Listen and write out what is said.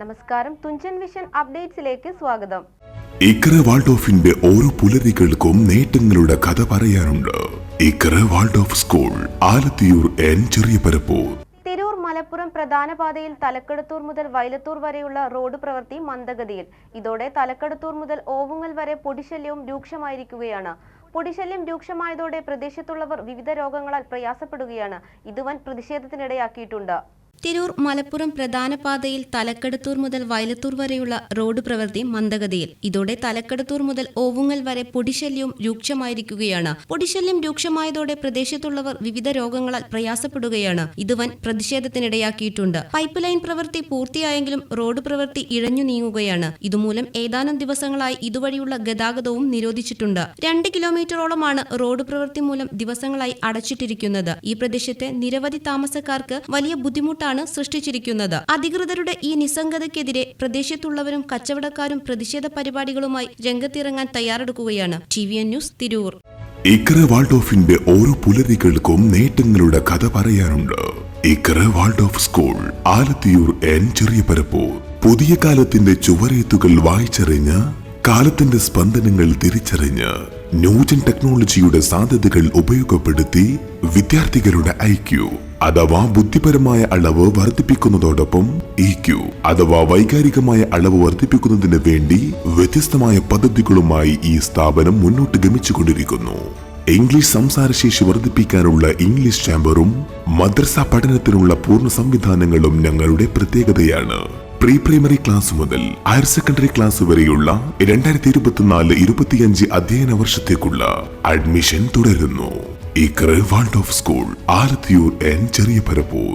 നമസ്കാരം. തുഞ്ചൻ വിഷൻ അപ്ഡേറ്റ്സിലേക്ക് സ്വാഗതം. ഇക്കറ വാൾഡോഫിന്റെ ഓരോ പുലരികൾക്കും നേട്ടങ്ങളുടെ കഥ പറയാനുണ്ട്. Ikkara Waldorf school Alathiyur N Cheriya Parappur Tirur Malappuram പ്രധാന പാതയിൽ തലക്കെടുത്തൂർ മുതൽ വൈലത്തൂർ വരെയുള്ള റോഡ് പ്രവൃത്തി മന്ദഗതിയിൽ. ഇതോടെ തലക്കെടുത്തൂർ മുതൽ ഓവുങ്ങൽ വരെ പൊടിശല്യവും രൂക്ഷമായിരിക്കുകയാണ്. പൊടിശല്യം രൂക്ഷമായതോടെ പ്രദേശത്തുള്ളവർ വിവിധ രോഗങ്ങളാൽ പ്രയാസപ്പെടുകയാണ്. ഇത് വൻ പ്രതിഷേധത്തിനിടയാക്കിയിട്ടുണ്ട്. തിരൂർ മലപ്പുറം പ്രധാന പാതയിൽ തലക്കെടുത്തൂർ മുതൽ വയലത്തൂർ വരെയുള്ള റോഡ് പ്രവൃത്തി മന്ദഗതിയിൽ. ഇതോടെ തലക്കെടുത്തൂർ മുതൽ ഓവുങ്ങൽ വരെ പൊടിശല്യവും രൂക്ഷമായിരിക്കുകയാണ്. പൊടിശല്യം രൂക്ഷമായതോടെ പ്രദേശത്തുള്ളവർ വിവിധ രോഗങ്ങളാൽ പ്രയാസപ്പെടുകയാണ്. ഇത് വൻ പ്രതിഷേധത്തിനിടയാക്കിയിട്ടുണ്ട്. പൈപ്പ് ലൈൻ പ്രവൃത്തി പൂർത്തിയായെങ്കിലും റോഡ് പ്രവൃത്തി ഇഴഞ്ഞു നീങ്ങുകയാണ്. ഇതുമൂലം ഏതാനും ദിവസങ്ങളായി ഇതുവഴിയുള്ള ഗതാഗതവും നിരോധിച്ചിട്ടുണ്ട്. രണ്ട് കിലോമീറ്ററോളമാണ് റോഡ് പ്രവൃത്തി മൂലം ദിവസങ്ങളായി അടച്ചിട്ടിരിക്കുന്നത്. ഈ പ്രദേശത്തെ നിരവധി താമസക്കാർക്ക് വലിയ ബുദ്ധിമുട്ടാണ് സൃഷ്ടിച്ചിരിക്കുന്നത്. അധികൃതരുടെ ഈ നിസ്സംഗതയ്ക്കെതിരെ പ്രദേശത്തുള്ളവരും കച്ചവടക്കാരും പ്രതിഷേധ പരിപാടികളുമായി രംഗത്തിറങ്ങാൻ തയ്യാറെടുക്കുകയാണ്. T V N news Tirur. ഇക്കറ വാൾഡോഫിന്റെ ഓരോ പുലരികൾക്കും നേട്ടങ്ങളുടെ കഥ പറയാനുണ്ട്. Ikkara Waldorf school Alathiyur N Cheriya Parappur പുതിയ കാലത്തിന്റെ ചുവരെത്തുകൾ വായിച്ചറിഞ്ഞ് കാലത്തിന്റെ സ്പന്ദനങ്ങൾ തിരിച്ചറിഞ്ഞ് ന്യൂജൻ ടെക്നോളജിയുടെ സാധ്യതകൾ ഉപയോഗപ്പെടുത്തി വിദ്യാർത്ഥികളുടെ ഐക്യു. അഥവാ ബുദ്ധിപരമായ അളവ് വർദ്ധിപ്പിക്കുന്നതോടൊപ്പം ഇ ക്യു അഥവാ വൈകാരികമായ അളവ് വർദ്ധിപ്പിക്കുന്നതിന് വേണ്ടി വ്യത്യസ്തമായ പദ്ധതികളുമായി ഈ സ്ഥാപനം മുന്നോട്ട് ഗമിച്ചുകൊണ്ടിരിക്കുന്നു. ഇംഗ്ലീഷ് സംസാരശേഷി വർദ്ധിപ്പിക്കാനുള്ള ഇംഗ്ലീഷ് ചാമ്പറും മദ്രസ പഠനത്തിനുള്ള പൂർണ സംവിധാനങ്ങളും ഞങ്ങളുടെ പ്രത്യേകതയാണ്. പ്രീ പ്രൈമറി ക്ലാസ് മുതൽ ഹയർ സെക്കൻഡറി ക്ലാസ് വരെയുള്ള രണ്ടായിരത്തി ഇരുപത്തിനാല് ഇരുപത്തിയഞ്ച് അധ്യയന വർഷത്തേക്കുള്ള അഡ്മിഷൻ തുടരുന്നു. ഇക്കറ് Waldorf school Alathiyur N ചെറിയ പരപ്പൂർ